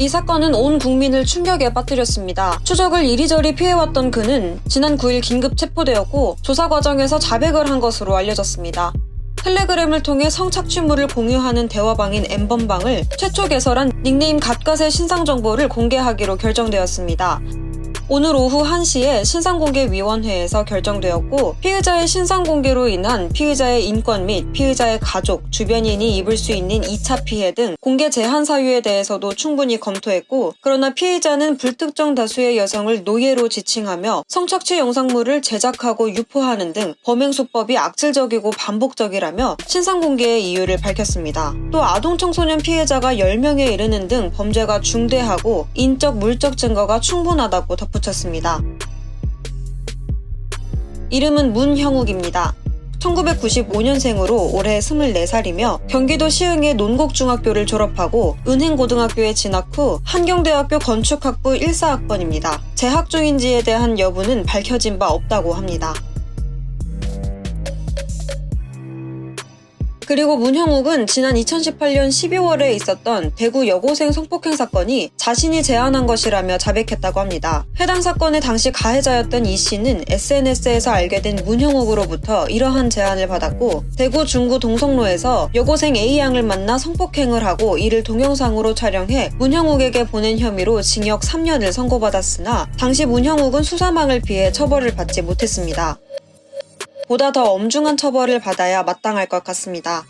이 사건은 온 국민을 충격에 빠뜨렸습니다. 추적을 이리저리 피해왔던 그는 지난 9일 긴급 체포되었고 조사 과정에서 자백을 한 것으로 알려졌습니다. 텔레그램을 통해 성착취물을 공유하는 대화방인 엠번방을 최초 개설한 닉네임 갓갓의 신상 정보를 공개하기로 결정되었습니다. 오늘 오후 1시에 신상공개위원회에서 결정되었고 피의자의 신상공개로 인한 피의자의 인권 및 피의자의 가족, 주변인이 입을 수 있는 2차 피해 등 공개 제한 사유에 대해서도 충분히 검토했고 그러나 피의자는 불특정 다수의 여성을 노예로 지칭하며 성착취 영상물을 제작하고 유포하는 등 범행 수법이 악질적이고 반복적이라며 신상공개의 이유를 밝혔습니다. 또 아동 청소년 피해자가 10명에 이르는 등 범죄가 중대하고 인적 물적 증거가 충분하다고 덧붙였습니다. 이름은 문형욱입니다. 1995년생으로 올해 24살이며 경기도 시흥의 논곡중학교를 졸업하고 은행고등학교에 진학 후 한경대학교 건축학부 1사학번입니다. 재학 중인지에 대한 여부는 밝혀진 바 없다고 합니다. 그리고 문형욱은 지난 2018년 12월에 있었던 대구 여고생 성폭행 사건이 자신이 제안한 것이라며 자백했다고 합니다. 해당 사건의 당시 가해자였던 이 씨는 SNS에서 알게 된 문형욱으로부터 이러한 제안을 받았고 대구 중구 동성로에서 여고생 A양을 만나 성폭행을 하고 이를 동영상으로 촬영해 문형욱에게 보낸 혐의로 징역 3년을 선고받았으나 당시 문형욱은 수사망을 피해 처벌을 받지 못했습니다. 보다 더 엄중한 처벌을 받아야 마땅할 것 같습니다.